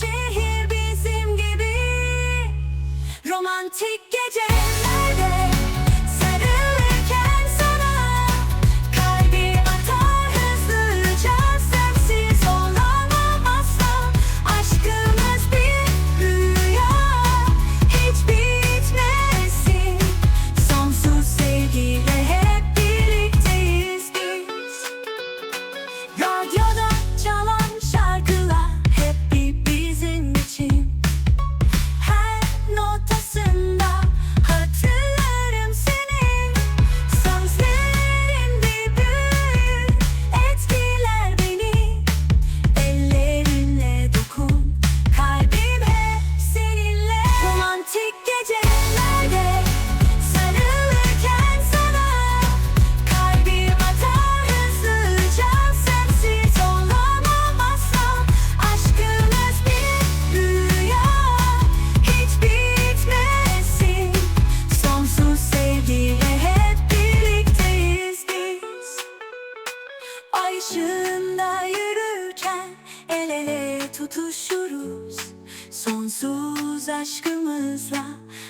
şehir bizim gibi. Romantik gece ışığında yürürken el ele tutuşuruz. Sonsuz aşkımızla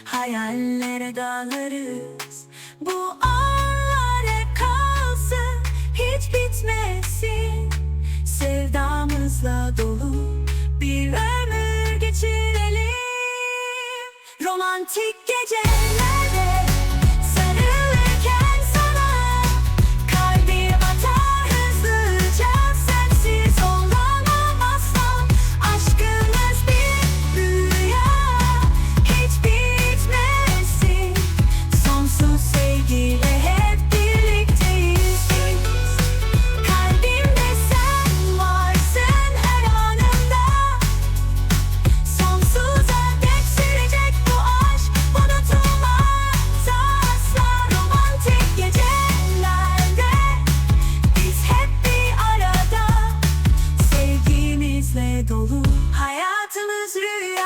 hayallere dalarız Bu anlar hep kalsın hiç bitmesin. Sevdamızla dolu bir ömür geçirelim. Romantik gece through you.